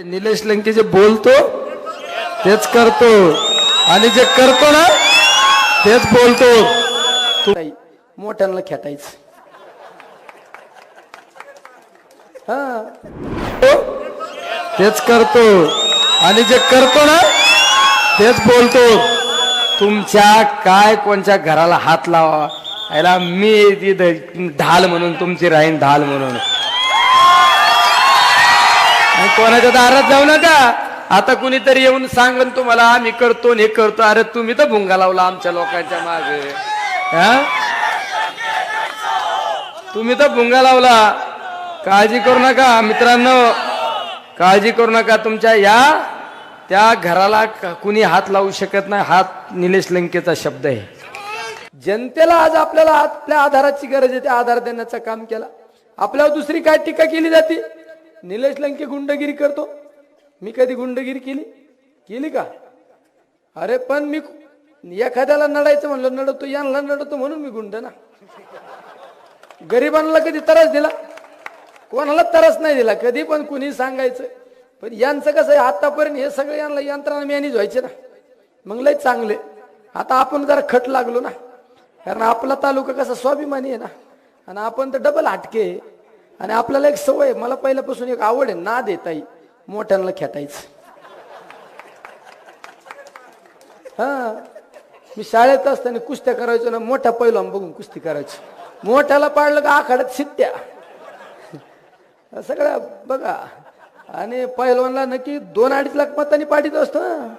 निलेश लंके जे बोलतो तेच करतो. आणि जे करतो ना तेच बोलतो. तू मोठ्यांना खेटायचं. हा. तेच करतो. आणि जे करतो ना तेच बोलतो. तुमच्या काय कोणच्या घराला हात लावा? याला मी ढाल म्हणून तुमची राहीन ढाल म्हणून. कोणाच्या दारात जाऊ नका. आता कुणीतरी येऊन सांगन तुम्हाला आम्ही करतो हे करतो. अरे तुम्ही तर भुंगा लावला आमच्या लोकांच्या मागे. हा? तुम्ही तर भुंगा लावला. काळजी करू नका मित्रांनो. काळजी करू नका तुमच्या या त्या घराला कुणी हात लावू शकत नाही. हात निलेश लंकेचा शब्द आहे. जनतेला आज आपल्याला आपल्या आधाराची गरज आहे. त्या आधार देण्याचं काम केला. आपल्यावर दुसरी काय टीका केली जाते? निलेश लंके गुंडगिरी करतो. मी कधी गुंडगिरी केली? केली का? अरे पण मी एखाद्याला नडायचं म्हणलं नडतो यांना नडतो म्हणून मी गुंड ना. गरिबांना कधी त्रास दिला? कोणाला त्रास नाही दिला? कधी पण कुणी सांगायचं. पण यांचं कसं आहे आतापर्यंत हे सगळे यांना यंत्रणा मॅनेज व्हायचे ना. मग लय चांगले. आता आपण जरा खट लागलो ना. कारण आपला तालुका कसा स्वाभिमानी आहे ना. आणि आपण तर डबल हटके आहे. आणि आपल्याला एक सवय मला पहिल्यापासून एक आवड आहे ना देताई मोठ्यांना खेटायचं. हा. मी शाळेत असताना कुस्त्या करायचो ना मोठ्या पैलवान बघून कुस्ती करायची. मोठ्याला पाडलं का आखाड्यात शिट्ट्या. सगळ्या बघा. आणि पहिलवानला नक्की दोन अडीच लाख मतांनी पाठीत असतो ना